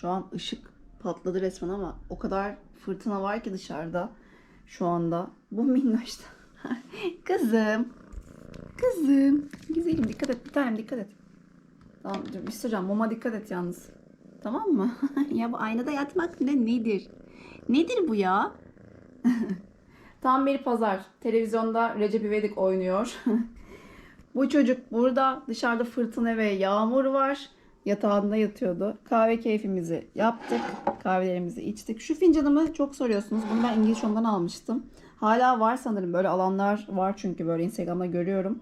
Şu an ışık patladı resmen ama o kadar fırtına var ki dışarıda şu anda. Bu minnoş da. Kızım. Kızım. Güzelim dikkat et. Bir tanem dikkat et. Tamam dur bir şey söyleyeceğim. Mama dikkat et yalnız. Tamam mı? ya bu aynada yatmak ne nedir? Nedir bu ya? Tam bir pazar. Televizyonda Recep İvedik oynuyor. bu çocuk burada dışarıda fırtına ve yağmur var. Yatağında yatıyordu. Kahve keyfimizi yaptık. Kahvelerimizi içtik. Şu fincanımı çok soruyorsunuz. Bunu ben İngiliz Home'dan almıştım. Hala var sanırım. Böyle alanlar var çünkü böyle Instagram'da görüyorum.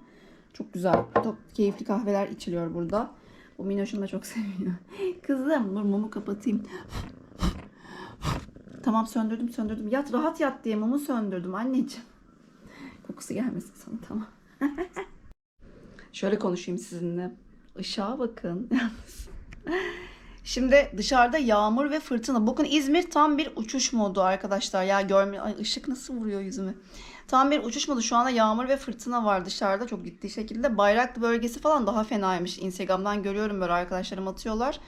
Çok güzel, çok keyifli kahveler içiliyor burada. Bu minnoşum da çok seviyor. Kızım dur mumu kapatayım. Tamam söndürdüm söndürdüm. Yat rahat yat diye mumu söndürdüm anneciğim. Kokusu gelmesin sana tamam. Şöyle konuşayım sizinle. Işığa bakın. Şimdi dışarıda yağmur ve fırtına. Bugün İzmir tam bir uçuş modu arkadaşlar. Ya görmüyor. Ay ışık nasıl vuruyor yüzüme. Tam bir uçuş modu. Şu anda yağmur ve fırtına var dışarıda çok ciddi şekilde. Bayraklı bölgesi falan daha fenaymış. Instagram'dan görüyorum böyle arkadaşlarım atıyorlar.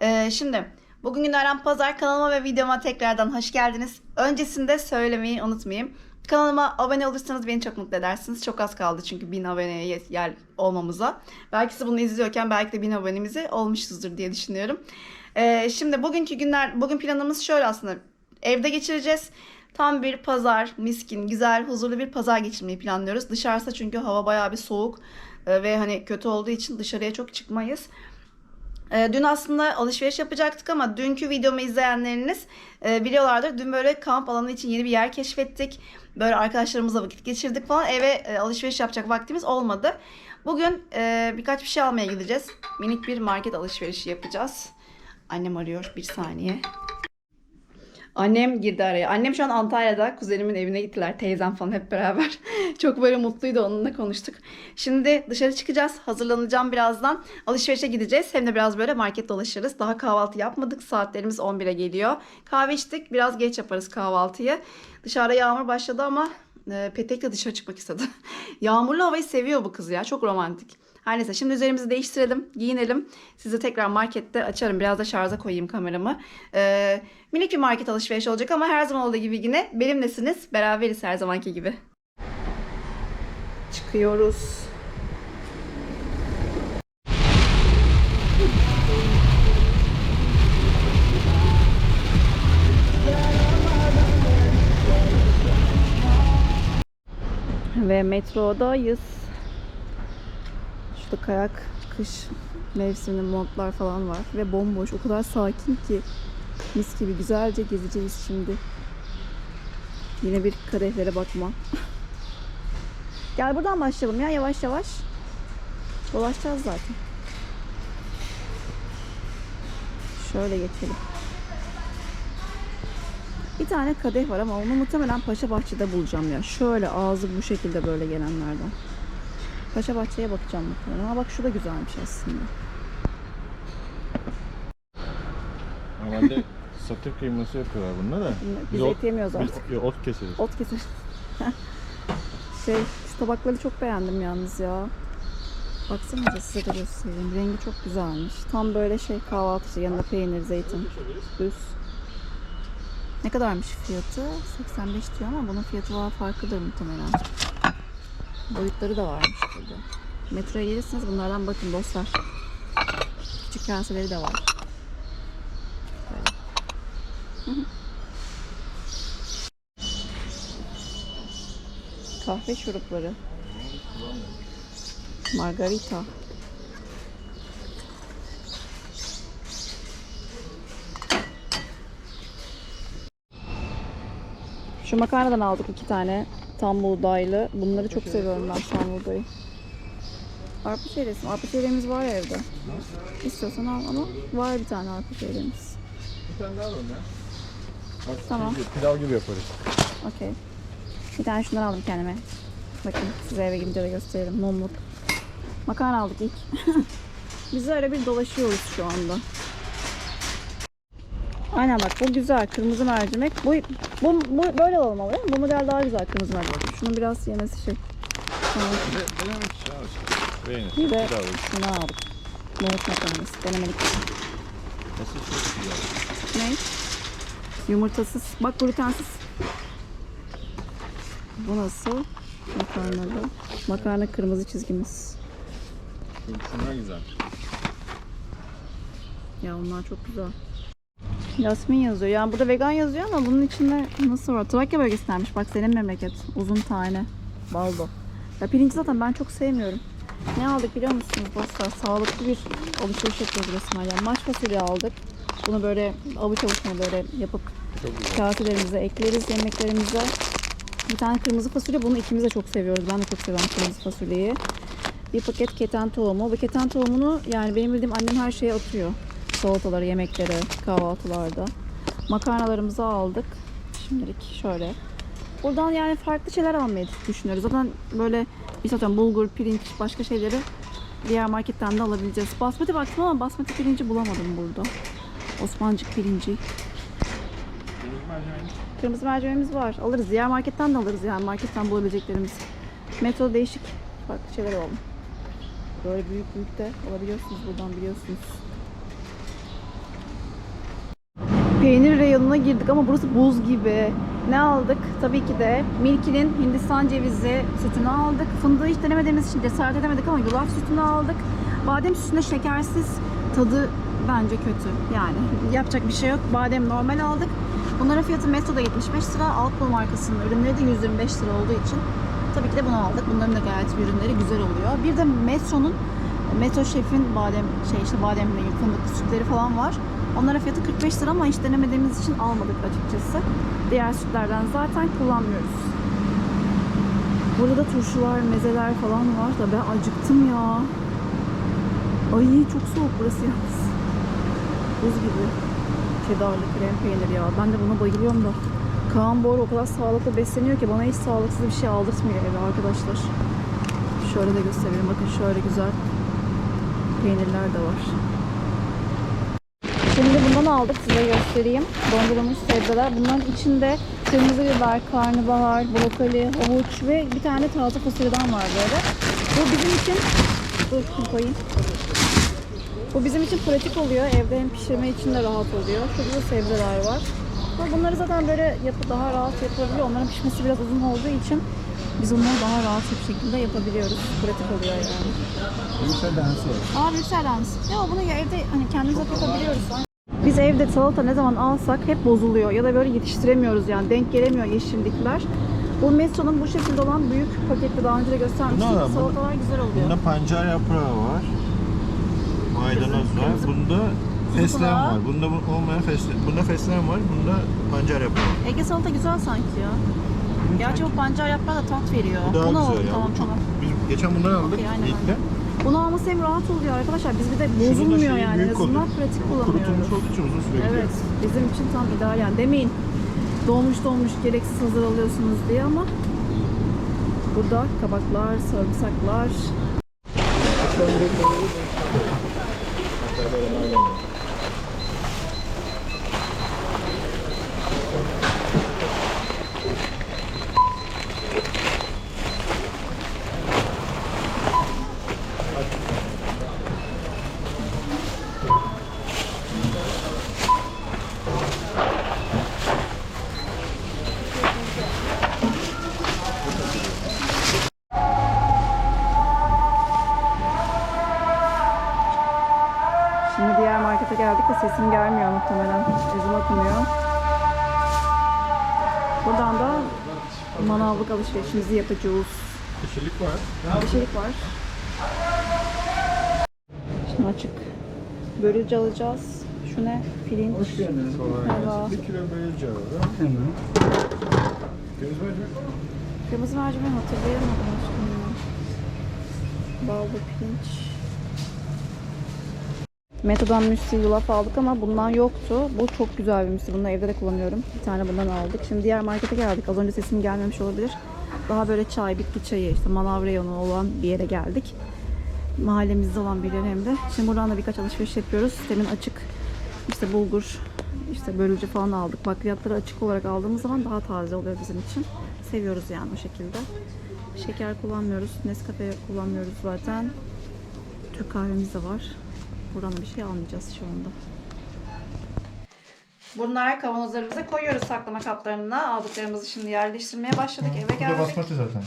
Ee, şimdi bugün günlerden pazar kanalıma ve videoma tekrardan hoş geldiniz. Öncesinde söylemeyi unutmayayım. Kanalıma abone olursanız beni çok mutlu edersiniz. Çok az kaldı çünkü 1000 aboneye yer olmamıza. Belki siz bunu izliyorken belki de 1000 abonemizi olmuşuzdur diye düşünüyorum. Ee, şimdi bugünkü günler, bugün planımız şöyle aslında. Evde geçireceğiz. Tam bir pazar, miskin, güzel, huzurlu bir pazar geçirmeyi planlıyoruz. Dışarısı çünkü hava bayağı bir soğuk e, ve hani kötü olduğu için dışarıya çok çıkmayız. E, Dün aslında alışveriş yapacaktık ama dünkü videomu izleyenleriniz e, biliyorlardır. Dün böyle kamp alanı için yeni bir yer keşfettik. Böyle arkadaşlarımızla vakit geçirdik falan. Eve e, alışveriş yapacak vaktimiz olmadı. Bugün e, birkaç bir şey almaya gideceğiz. Minik bir market alışverişi yapacağız. Annem arıyor bir saniye. Annem girdi araya. Annem şu an Antalya'da. Kuzenimin evine gittiler. Teyzem falan hep beraber. Çok böyle mutluydu. Onunla konuştuk. Şimdi dışarı çıkacağız. Hazırlanacağım birazdan. Alışverişe gideceğiz. Hem de biraz böyle market dolaşırız. Daha kahvaltı yapmadık. Saatlerimiz 11'e geliyor. Kahve içtik. Biraz geç yaparız kahvaltıyı. Dışarıda yağmur başladı ama e, Petek de dışarı çıkmak istedi. Yağmurlu havayı seviyor bu kız ya. Çok romantik. Her neyse şimdi üzerimizi değiştirelim, giyinelim. Sizi tekrar markette açarım. Biraz da şarja koyayım kameramı. Ee, minik bir market alışverişi olacak ama her zaman olduğu gibi yine benimlesiniz. Beraberiz her zamanki gibi. Çıkıyoruz. Ve metrodayız. Şurada kayak, kış mevsiminin montlar falan var. Ve bomboş. O kadar sakin ki. Mis gibi güzelce gezeceğiz şimdi. Yine bir kadehlere bakma. Gel buradan başlayalım ya yavaş yavaş. Dolaşacağız zaten. Şöyle geçelim. Bir tane kadeh var ama onu muhtemelen Paşa Bahçe'de bulacağım ya. Şöyle ağzı bu şekilde böyle gelenlerden. Paşa Bahçe'ye bakacağım muhtemelen. Ama bak şu da güzelmiş aslında. Normalde satır kıyması yapıyorlar bunda da. Biz ot- yemiyoruz biz artık. ot, ot keseriz. Ot keser. şey, şu tabakları çok beğendim yalnız ya. Baksanıza size de göstereyim. Rengi çok güzelmiş. Tam böyle şey kahvaltı yanında peynir, zeytin, düz. Ne kadarmış fiyatı? 85 diyor ama bunun fiyatı daha farklıdır muhtemelen. Boyutları da varmış burada. Metroya gelirseniz bunlardan bakın dostlar. Küçük kaseleri de var. Kahve şurupları. Margarita. Şu makarnadan aldık iki tane. Tam buğdaylı. Bunları çok seviyorum ben tam buğdayı. Arpa çeyreği. Arpa çeyreğimiz var ya evde. İstiyorsan al ama var bir tane arpa çeyreğimiz. Bir tane daha alalım ya. Tamam. Pilav gibi yaparız. Okey. Bir tane şundan aldım kendime. Bakın size eve gidince de gösteririm. Mumluk. Makarna aldık ilk. Biz öyle bir dolaşıyoruz şu anda. Aynen bak bu güzel. Kırmızı mercimek. Bu, bu, bu böyle alalım ama? Bu model daha güzel kırmızı mercimek. Şunun biraz yemesi şey. Beğenir. Bir de şundan aldık. Nohut makarnası. Denemelik. Nasıl çok güzel. Ne? Yumurtasız. Bak glutensiz. Bu nasıl? Makarnalı. Makarna kırmızı çizgimiz. Şunlar güzel. Ya onlar çok güzel. Yasmin yazıyor. Yani burada vegan yazıyor ama bunun içinde nasıl var? Trakya bölgesindenmiş. Bak senin memleket. Uzun tane. Baldo. Ya pirinci zaten ben çok sevmiyorum. Ne aldık biliyor musunuz dostlar? Sağlıklı bir alışveriş yapıyoruz resmen. Yani maç fasulye aldık. Bunu böyle avuç avuçuna böyle yapıp kaselerimize ekleriz yemeklerimize. Bir tane kırmızı fasulye. Bunu ikimiz de çok seviyoruz. Ben de çok seviyorum kırmızı fasulyeyi. Bir paket keten tohumu. Bu keten tohumunu yani benim bildiğim annem her şeye atıyor. Salatalara, yemeklere, kahvaltılarda. Makarnalarımızı aldık. Şimdilik şöyle. Buradan yani farklı şeyler almayı düşünüyoruz. Zaten böyle bir zaten bulgur, pirinç, başka şeyleri diğer marketten de alabileceğiz. Basmati baktım ama basmati pirinci bulamadım burada. Osmancık pirinci. Kırmızı mercimeğimiz var. Alırız. Diğer marketten de alırız yani. Marketten bulabileceklerimiz. Metro değişik farklı şeyler alalım. Böyle büyük büyük de alabiliyorsunuz buradan biliyorsunuz. Peynir reyonuna girdik ama burası buz gibi. Ne aldık? Tabii ki de Milky'nin Hindistan cevizi sütünü aldık. Fındığı hiç denemediğimiz için cesaret edemedik ama yulaf sütünü aldık. Badem sütünde şekersiz tadı bence kötü. Yani yapacak bir şey yok. Badem normal aldık. Bunların fiyatı Metro'da 75 lira. Alpro markasının ürünleri de 125 lira olduğu için tabii ki de bunu aldık. Bunların da gayet ürünleri güzel oluyor. Bir de Metro'nun Metro Şef'in badem şey işte badem değil fındıklı sütleri falan var. Onlara fiyatı 45 lira ama hiç denemediğimiz için almadık açıkçası. Diğer sütlerden zaten kullanmıyoruz. Burada da turşular, mezeler falan var da ben acıktım ya. Ay çok soğuk burası yalnız. Buz gibi. Cheddarlı krem peynir ya. Ben de buna bayılıyorum da. Kaan bu o kadar sağlıklı besleniyor ki bana hiç sağlıksız bir şey aldırtmıyor eve arkadaşlar. Şöyle de göstereyim. Bakın şöyle güzel peynirler de var. Bundan aldık size göstereyim. Dondurulmuş sebzeler. Bunların içinde kırmızı biber, karnabahar, brokoli, havuç ve bir tane taze fasulyeden var böyle. Bu bizim için dur koyayım. Bu bizim için pratik oluyor. Evde hem pişirme için de rahat oluyor. Şurada da sebzeler var. Ama bunları zaten böyle yapı daha rahat yapılabiliyor. Onların pişmesi biraz uzun olduğu için biz onları daha rahat bir şekilde yapabiliyoruz. Pratik oluyor yani. Yumurta dansı var. Aa Brüksel dans. Ya bunu ya evde hani kendimiz yapabiliyoruz. Biz evde salata ne zaman alsak hep bozuluyor ya da böyle yetiştiremiyoruz yani denk gelemiyor yeşillikler. Bu Metro'nun bu şekilde olan büyük pakette daha önce de göstermiştim. Bunda da- Salatalar güzel oluyor. Bunda pancar yaprağı var. Maydanoz var. kırmızı- Bunda fesleğen kulağı. var. Bunda bu- olmayan fesleğen. Bunda fesleğen var. Bunda pancar yaprağı. Ege salata güzel sanki ya. Gerçi bu pancar yaprağı da tat veriyor. Bu daha Bunu güzel alalım ya. tamam Bu çok- tamam. Biz geçen bundan aldık Okey, aynen, de. Bunu alması hem rahat oluyor arkadaşlar. Biz bir de bozulmuyor şeyi yani. En azından pratik Kurutulmuş kullanıyoruz. olduğu için uzun süre. Evet, bizim için tam ideal yani. Demeyin dolmuş dolmuş gereksiz hazır alıyorsunuz diye ama burada kabaklar, sarımsaklar. Sesim gelmiyor muhtemelen. Ezim okumuyor. Buradan da manavlık alışverişimizi yapacağız. Kişilik var. Bir şeylik var. Şimdi açık. Börülce alacağız. Şu ne? Pirinç. Kolay Merhaba. gelsin. Bir kilo börülce var. Hemen. Göz mercimek var mı? Kırmızı mercimeği hatırlayamadım. Ballı pirinç. Metodan müsli yulaf aldık ama bundan yoktu. Bu çok güzel bir müsli. Bunu evde de kullanıyorum. Bir tane bundan aldık. Şimdi diğer markete geldik. Az önce sesim gelmemiş olabilir. Daha böyle çay, bitki çayı, işte manav reyonu olan bir yere geldik. Mahallemizde olan bir yer hem de. Şimdi buradan da birkaç alışveriş yapıyoruz. Sistemin açık. İşte bulgur, işte börülce falan aldık. Bakliyatları açık olarak aldığımız zaman daha taze oluyor bizim için. Seviyoruz yani o şekilde. Şeker kullanmıyoruz. Nescafe kullanmıyoruz zaten. Türk kahvemiz de var. Buradan da bir şey almayacağız şu anda. Bunlar kavanozlarımıza koyuyoruz saklama kaplarına. Aldıklarımızı şimdi yerleştirmeye başladık. Eve Bu da geldik. basmati zaten.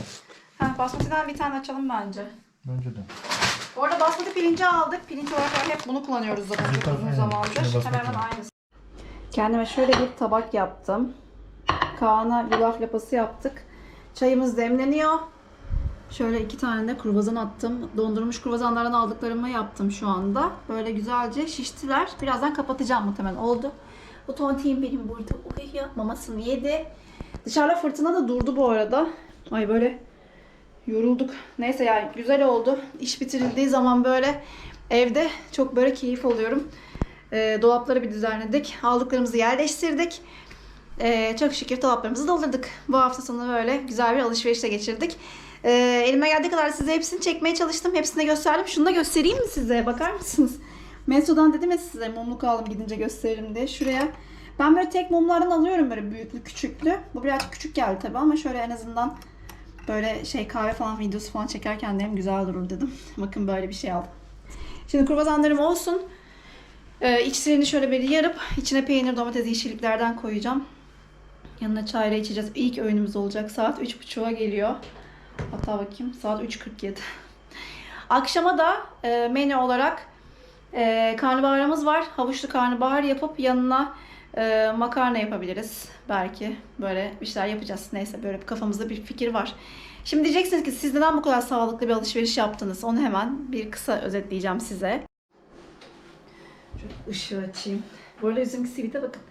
Ha, basmati'den bir tane açalım bence. Bence de. Bu arada basmati pirinci aldık. Pirinç olarak hep bunu kullanıyoruz zaten çok uzun aynen. zamandır. Basmati. Hemen hemen aynısı. Kendime şöyle bir tabak yaptım. Kaan'a yulaf lapası yaptık. Çayımız demleniyor. Şöyle iki tane de kruvasan attım. Dondurulmuş kruvazanlardan aldıklarımı yaptım şu anda. Böyle güzelce şiştiler. Birazdan kapatacağım muhtemelen. Oldu. Bu tontiğim benim burada uyuyor. Mamasını yedi. Dışarıda fırtına da durdu bu arada. Ay böyle yorulduk. Neyse yani güzel oldu. İş bitirildiği zaman böyle evde çok böyle keyif alıyorum. Ee, dolapları bir düzenledik. Aldıklarımızı yerleştirdik. Ee, çok şükür dolaplarımızı doldurduk. Bu hafta sonu böyle güzel bir alışverişle geçirdik. Ee, elime geldiği kadar size hepsini çekmeye çalıştım. Hepsini gösterdim. Şunu da göstereyim mi size? Bakar mısınız? Meso'dan dedim ya size mumluk aldım gidince gösteririm diye. Şuraya ben böyle tek mumlardan alıyorum böyle büyüklü küçüklü. Bu birazcık küçük geldi tabii ama şöyle en azından böyle şey kahve falan videosu falan çekerken de hem güzel durur dedim. Bakın böyle bir şey aldım. Şimdi kurbasanlarım olsun. Ee, içlerini şöyle bir yarıp içine peynir, domates, yeşilliklerden koyacağım. Yanına çayla içeceğiz. İlk öğünümüz olacak. Saat 3.30'a geliyor. Hatta bakayım saat 3.47. Akşama da e, menü olarak e, karnabaharımız var. Havuçlu karnabahar yapıp yanına e, makarna yapabiliriz. Belki böyle bir şeyler yapacağız. Neyse böyle kafamızda bir fikir var. Şimdi diyeceksiniz ki siz neden bu kadar sağlıklı bir alışveriş yaptınız? Onu hemen bir kısa özetleyeceğim size. Şöyle ışığı açayım. Bu arada yüzümdeki sivite bakın.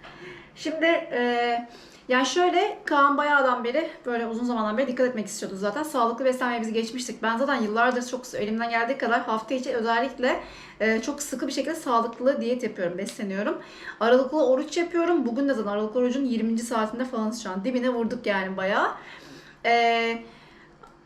Şimdi e, yani şöyle Kaan bayağıdan beri böyle uzun zamandan beri dikkat etmek istiyordu zaten. Sağlıklı beslenmeye biz geçmiştik. Ben zaten yıllardır çok elimden geldiği kadar hafta içi özellikle e, çok sıkı bir şekilde sağlıklı diyet yapıyorum, besleniyorum. Aralıklı oruç yapıyorum. Bugün de zaten aralıklı orucun 20. saatinde falan şu an. Dibine vurduk yani bayağı. Eee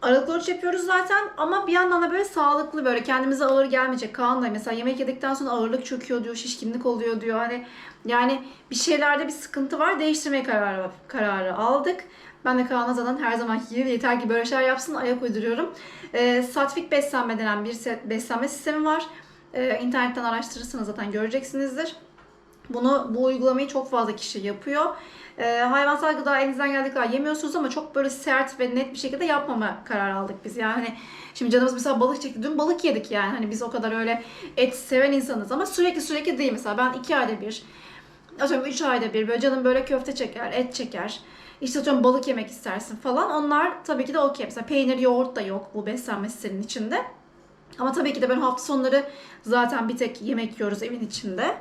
Aralıklı oruç yapıyoruz zaten ama bir yandan da böyle sağlıklı böyle kendimize ağır gelmeyecek. Kaan da mesela yemek yedikten sonra ağırlık çöküyor diyor, şişkinlik oluyor diyor. Hani yani bir şeylerde bir sıkıntı var. Değiştirmeye kararı, kararı aldık. Ben de Kaan'a zaten her zamanki gibi yeter ki böyle şeyler yapsın ayak uyduruyorum. Ee, Satvik beslenme denen bir beslenme sistemi var. Ee, internetten araştırırsanız zaten göreceksinizdir. Bunu bu uygulamayı çok fazla kişi yapıyor. Ee, hayvansal gıda elinizden geldiği kadar yemiyorsunuz ama çok böyle sert ve net bir şekilde yapmama kararı aldık biz. Yani hani şimdi canımız mesela balık çekti. Dün balık yedik yani. Hani biz o kadar öyle et seven insanız ama sürekli sürekli değil. Mesela ben iki ayda bir, atıyorum üç ayda bir böyle canım böyle köfte çeker, et çeker. İşte atıyorum balık yemek istersin falan. Onlar tabii ki de okey. Mesela peynir, yoğurt da yok bu beslenme sisteminin içinde. Ama tabii ki de ben hafta sonları zaten bir tek yemek yiyoruz evin içinde.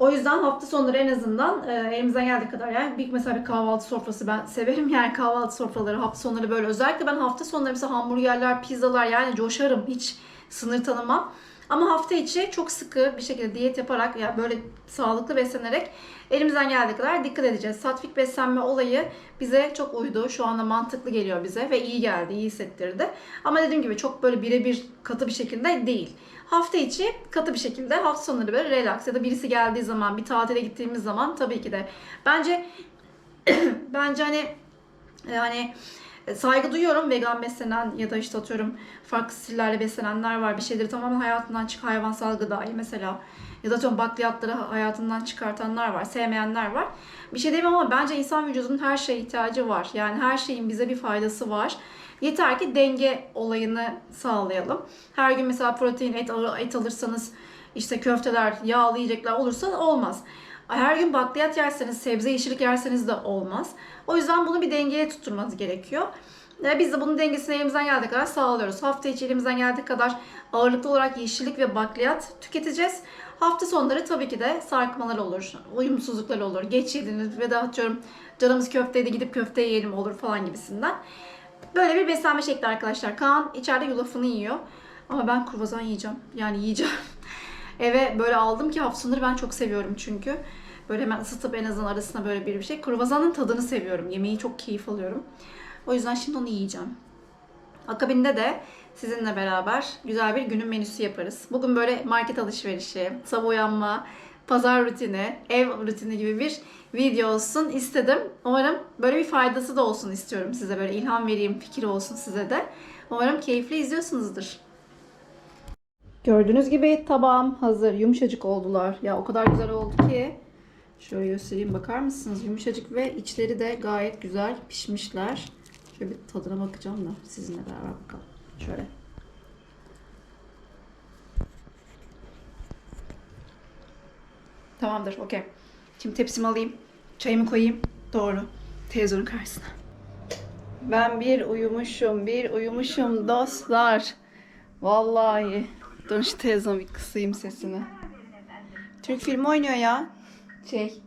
O yüzden hafta sonları en azından e, elimizden geldiği kadar yani bir mesela bir kahvaltı sofrası ben severim. Yani kahvaltı sofraları hafta sonları böyle. Özellikle ben hafta sonları mesela hamburgerler, pizzalar yani coşarım. Hiç sınır tanımam. Ama hafta içi çok sıkı bir şekilde diyet yaparak ya böyle sağlıklı beslenerek elimizden geldiği kadar dikkat edeceğiz. Satvik beslenme olayı bize çok uydu. Şu anda mantıklı geliyor bize ve iyi geldi, iyi hissettirdi. Ama dediğim gibi çok böyle birebir katı bir şekilde değil. Hafta içi katı bir şekilde hafta sonları böyle relax ya da birisi geldiği zaman bir tatile gittiğimiz zaman tabii ki de bence bence hani yani saygı duyuyorum vegan beslenen ya da işte atıyorum farklı stillerle beslenenler var. Bir şeyleri tamamen hayatından çık hayvansal gıdayı mesela ya da atıyorum bakliyatları hayatından çıkartanlar var. Sevmeyenler var. Bir şey diyemem ama bence insan vücudunun her şeye ihtiyacı var. Yani her şeyin bize bir faydası var. Yeter ki denge olayını sağlayalım. Her gün mesela protein et, et alırsanız işte köfteler, yağlı yiyecekler olursa olmaz. Her gün bakliyat yerseniz, sebze yeşillik yerseniz de olmaz. O yüzden bunu bir dengeye tutturmanız gerekiyor. Biz de bunun dengesini elimizden geldiği kadar sağlıyoruz. Hafta içi elimizden geldiği kadar ağırlıklı olarak yeşillik ve bakliyat tüketeceğiz. Hafta sonları tabii ki de sarkmalar olur, uyumsuzluklar olur. Geç yediniz ve de atıyorum canımız köfteydi gidip köfte yiyelim olur falan gibisinden. Böyle bir beslenme şekli arkadaşlar. Kaan içeride yulafını yiyor. Ama ben kruvasan yiyeceğim. Yani yiyeceğim. Eve böyle aldım ki hafta sonları ben çok seviyorum çünkü. Böyle hemen ısıtıp en azından arasına böyle bir şey. Kruvasanın tadını seviyorum. Yemeği çok keyif alıyorum. O yüzden şimdi onu yiyeceğim. Akabinde de sizinle beraber güzel bir günün menüsü yaparız. Bugün böyle market alışverişi, sabah uyanma, pazar rutini, ev rutini gibi bir video olsun istedim. Umarım böyle bir faydası da olsun istiyorum size. Böyle ilham vereyim, fikir olsun size de. Umarım keyifli izliyorsunuzdur. Gördüğünüz gibi tabağım hazır. Yumuşacık oldular. Ya o kadar güzel oldu ki. Şöyle göstereyim bakar mısınız? Yumuşacık ve içleri de gayet güzel pişmişler. Şöyle bir tadına bakacağım da sizinle beraber bakalım. Şöyle. Tamamdır, okey. Şimdi tepsimi alayım, çayımı koyayım. Doğru. Televizyonun karşısına. Ben bir uyumuşum, bir uyumuşum dostlar. Vallahi. Dur şu televizyonu bir kısayım sesini. Türk filmi oynuyor ya. Şey.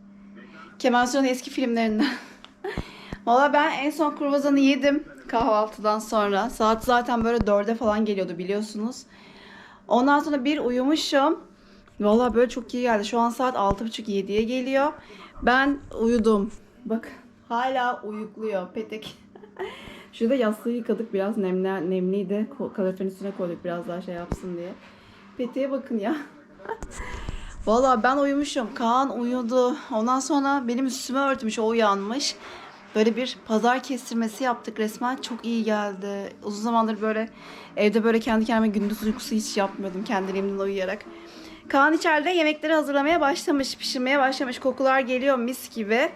Kemal Sunal'ın eski filmlerinden. Valla ben en son kurvazanı yedim kahvaltıdan sonra. Saat zaten böyle dörde falan geliyordu biliyorsunuz. Ondan sonra bir uyumuşum. Valla böyle çok iyi geldi. Şu an saat 6.30-7'ye geliyor. Ben uyudum. Bak hala uyukluyor petek. Şurada yastığı yıkadık biraz nemli, nemliydi. Kaloriferin üstüne koyduk biraz daha şey yapsın diye. Peteğe bakın ya. Valla ben uyumuşum. Kaan uyudu. Ondan sonra benim üstüme örtmüş. O uyanmış. Böyle bir pazar kestirmesi yaptık resmen. Çok iyi geldi. Uzun zamandır böyle evde böyle kendi kendime gündüz uykusu hiç yapmıyordum. Kendiliğimden uyuyarak. Kaan içeride yemekleri hazırlamaya başlamış. Pişirmeye başlamış. Kokular geliyor mis gibi.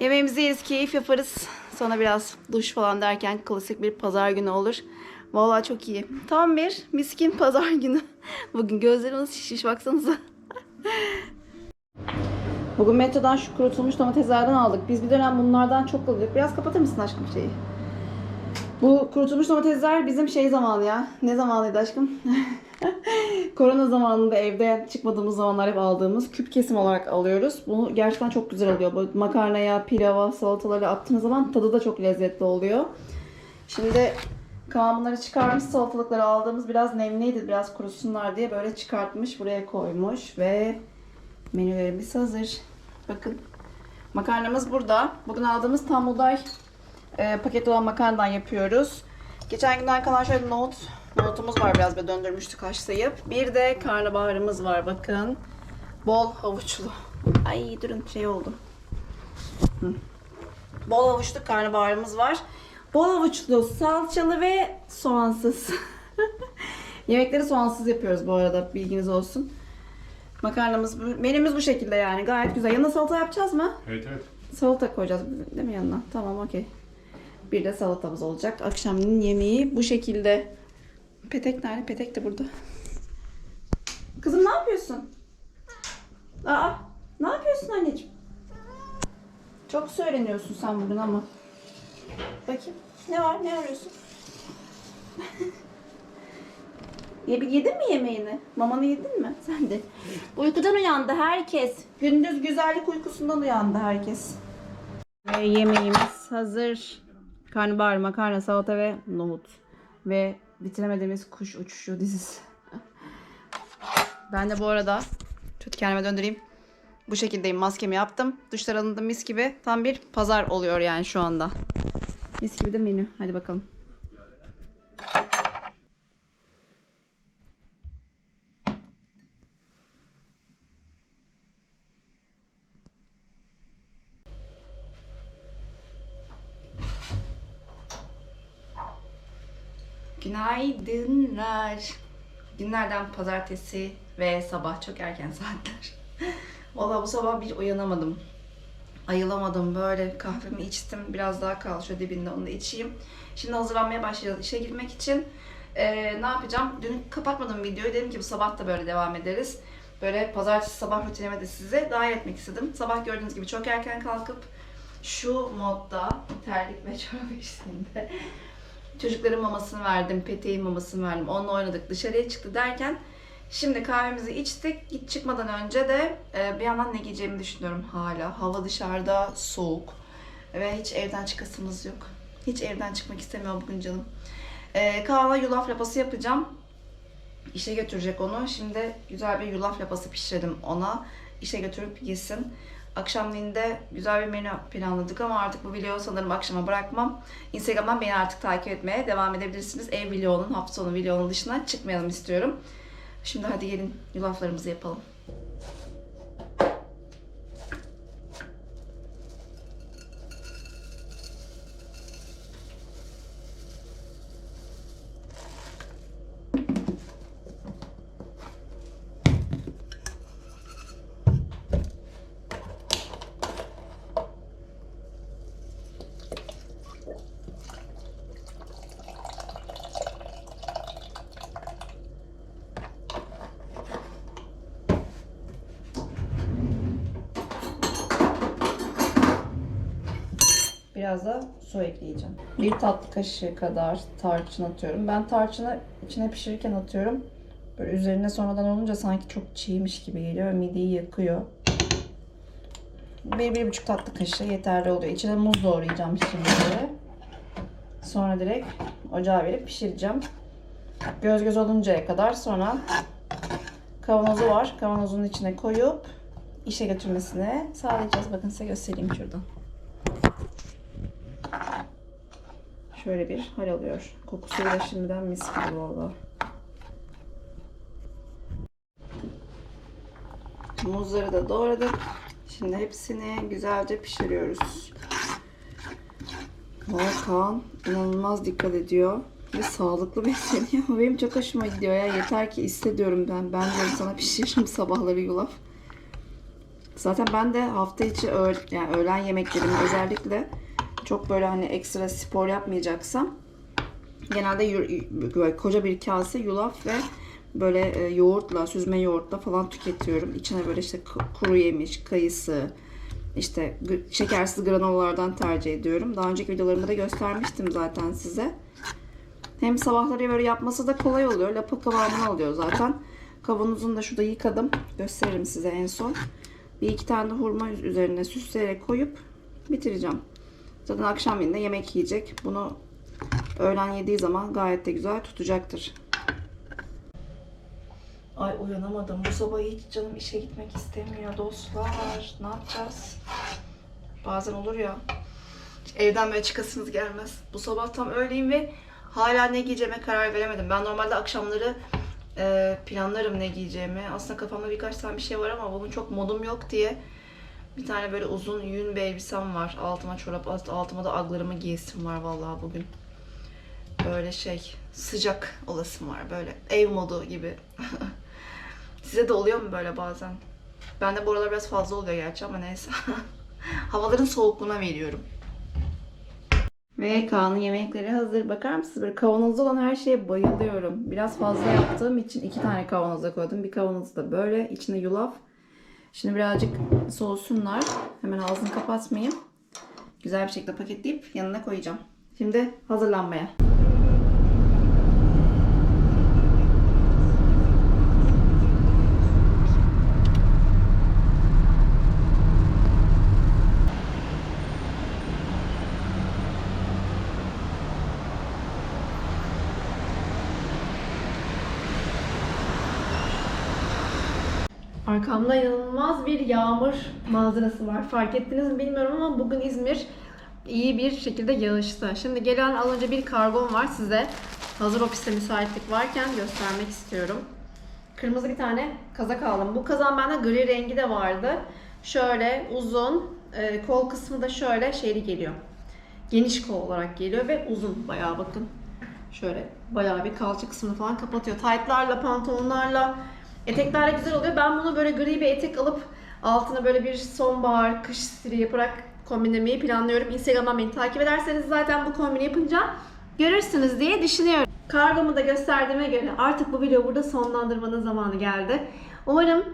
Yemeğimizi yeriz, keyif yaparız. Sonra biraz duş falan derken klasik bir pazar günü olur. Vallahi çok iyi. Tam bir miskin pazar günü. Bugün gözlerimiz şişmiş baksanıza. Bugün metrodan şu kurutulmuş domateslerden aldık. Biz bir dönem bunlardan çok alıyorduk. Biraz kapatır mısın aşkım şeyi? Bu kurutulmuş domatesler bizim şey zamanı ya. Ne zamanıydı aşkım? Korona zamanında evde çıkmadığımız zamanlar hep aldığımız küp kesim olarak alıyoruz. Bunu gerçekten çok güzel oluyor. Bu makarnaya, pilava, salatalara attığınız zaman tadı da çok lezzetli oluyor. Şimdi Kaan bunları çıkarmış salatalıkları aldığımız biraz nemliydi biraz kurusunlar diye böyle çıkartmış buraya koymuş ve menülerimiz hazır. Bakın makarnamız burada. Bugün aldığımız tam buğday e, paketli olan makarnadan yapıyoruz. Geçen günden kalan şöyle nohut, nohutumuz var biraz böyle döndürmüştük haşlayıp. Bir de karnabaharımız var bakın. Bol havuçlu. Ay durun şey oldu. Hı. Bol havuçlu karnabaharımız var. Bol havuçlu, salçalı ve soğansız. Yemekleri soğansız yapıyoruz bu arada bilginiz olsun. Makarnamız, menümüz bu şekilde yani gayet güzel. Yanına salata yapacağız mı? Evet evet. Salata koyacağız değil mi yanına? Tamam okey. Bir de salatamız olacak. Akşamın yemeği bu şekilde. Petek nerede? Petek de burada. Kızım ne yapıyorsun? Aa, ne yapıyorsun anneciğim? Çok söyleniyorsun sen bugün ama. Bakayım. Ne var? Ne arıyorsun? Ye- Yedin mi yemeğini? Mamanı yedin mi? Sen de. Uykudan uyandı herkes. Gündüz güzellik uykusundan uyandı herkes. Ve yemeğimiz hazır. Karnabahar, makarna, salata ve nohut. Ve bitiremediğimiz kuş uçuşu dizisi. Ben de bu arada tut kendime döndüreyim. Bu şekildeyim. Maskemi yaptım. Duşlar alındı mis gibi. Tam bir pazar oluyor yani şu anda. Mis gibi de menü. Hadi bakalım. Günaydınlar. Günlerden pazartesi ve sabah çok erken saatler. Valla bu sabah bir uyanamadım. Ayılamadım böyle kahvemi içtim. Biraz daha kal şu dibinde onu da içeyim. Şimdi hazırlanmaya başlayacağız işe girmek için. Ee, ne yapacağım? Dün kapatmadım videoyu. Dedim ki bu sabah da böyle devam ederiz. Böyle pazartesi sabah rutinime de size dahil etmek istedim. Sabah gördüğünüz gibi çok erken kalkıp şu modda terlik ve çorap eşliğinde Çocukların mamasını verdim, peteğin mamasını verdim. Onunla oynadık, dışarıya çıktı derken şimdi kahvemizi içtik. Git çıkmadan önce de e, bir yandan ne giyeceğimi düşünüyorum hala. Hava dışarıda soğuk ve hiç evden çıkasımız yok. Hiç evden çıkmak istemiyor bugün canım. E, Kaan'a yulaf lapası yapacağım. İşe götürecek onu. Şimdi güzel bir yulaf lapası pişirdim ona. İşe götürüp yesin. Akşamleyin güzel bir menü planladık ama artık bu videoyu sanırım akşama bırakmam. Instagram'dan beni artık takip etmeye devam edebilirsiniz. Ev vlogunun, hafta sonu vlogunun dışına çıkmayalım istiyorum. Şimdi hadi gelin yulaflarımızı yapalım. biraz da su ekleyeceğim. Bir tatlı kaşığı kadar tarçın atıyorum. Ben tarçını içine pişirirken atıyorum. Böyle üzerine sonradan olunca sanki çok çiğmiş gibi geliyor mideyi yakıyor. Bir, bir buçuk tatlı kaşığı yeterli oluyor. İçine muz doğrayacağım şimdi. Sonra direkt ocağa verip pişireceğim. Göz göz oluncaya kadar sonra kavanozu var. Kavanozun içine koyup işe götürmesine sağlayacağız. Bakın size göstereyim şuradan. Şöyle bir hal alıyor. Kokusu da şimdiden mis gibi valla. Muzları da doğradık. Şimdi hepsini güzelce pişiriyoruz. Valla Kaan inanılmaz dikkat ediyor ve sağlıklı besleniyor. Benim çok hoşuma gidiyor ya. Yeter ki hissediyorum ben. Ben de sana pişiririm sabahları yulaf. Zaten ben de hafta içi öğ yani öğlen yemeklerimi özellikle çok böyle hani ekstra spor yapmayacaksam genelde koca bir kase yulaf ve böyle e, yoğurtla, süzme yoğurtla falan tüketiyorum. İçine böyle işte ku- kuru yemiş, kayısı, işte şekersiz granolalardan tercih ediyorum. Daha önceki videolarımda da göstermiştim zaten size. Hem sabahları böyle yapması da kolay oluyor. Lapa kıvamını alıyor zaten. Kavanozunu da şurada yıkadım. Gösteririm size en son. Bir iki tane hurma üzerine süsleyerek koyup bitireceğim. Zaten akşam yine yemek yiyecek. Bunu öğlen yediği zaman gayet de güzel tutacaktır. Ay uyanamadım. Bu sabah hiç canım işe gitmek istemiyor dostlar. Ne yapacağız? Bazen olur ya. Evden böyle çıkasınız gelmez. Bu sabah tam öyleyim ve hala ne giyeceğime karar veremedim. Ben normalde akşamları e, planlarım ne giyeceğimi. Aslında kafamda birkaç tane bir şey var ama bugün çok modum yok diye bir tane böyle uzun yün bir elbisem var. Altıma çorap, alt- altıma da aglarımı giyesim var vallahi bugün. Böyle şey sıcak olasım var böyle ev modu gibi. Size de oluyor mu böyle bazen? Ben de bu aralar biraz fazla oluyor gerçi ama neyse. Havaların soğukluğuna veriyorum. Ve Kaan'ın yemekleri hazır. Bakar mısınız? Böyle kavanozda olan her şeye bayılıyorum. Biraz fazla yaptığım için iki tane kavanoza koydum. Bir kavanozu da böyle. içine yulaf. Şimdi birazcık soğusunlar. Hemen ağzını kapatmayayım. Güzel bir şekilde paketleyip yanına koyacağım. Şimdi hazırlanmaya. Arkamda inanılmaz bir yağmur manzarası var. Fark ettiniz mi bilmiyorum ama bugün İzmir iyi bir şekilde yağışta. Şimdi gelen az önce bir kargom var size. Hazır ofiste müsaitlik varken göstermek istiyorum. Kırmızı bir tane kazak aldım. Bu kazan bende gri rengi de vardı. Şöyle uzun, e, kol kısmı da şöyle şeyli geliyor. Geniş kol olarak geliyor ve uzun bayağı bakın. Şöyle bayağı bir kalça kısmını falan kapatıyor. Taytlarla, pantolonlarla, eteklerle güzel oluyor. Ben bunu böyle gri bir etek alıp altına böyle bir sonbahar, kış stili yaparak kombinlemeyi planlıyorum. Instagram'dan beni takip ederseniz zaten bu kombini yapınca görürsünüz diye düşünüyorum. Kargomu da gösterdiğime göre artık bu videoyu burada sonlandırmanın zamanı geldi. Umarım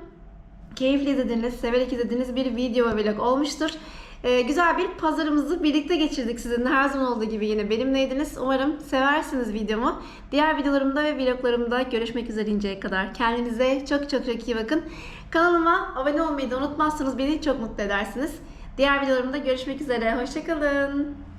keyifli izlediğiniz, severek izlediğiniz bir video ve vlog olmuştur. Ee, güzel bir pazarımızı birlikte geçirdik sizinle. Her zaman olduğu gibi yine benimleydiniz. Umarım seversiniz videomu. Diğer videolarımda ve vloglarımda görüşmek üzere inceye kadar. Kendinize çok çok çok iyi bakın. Kanalıma abone olmayı da unutmazsanız beni çok mutlu edersiniz. Diğer videolarımda görüşmek üzere. Hoşçakalın.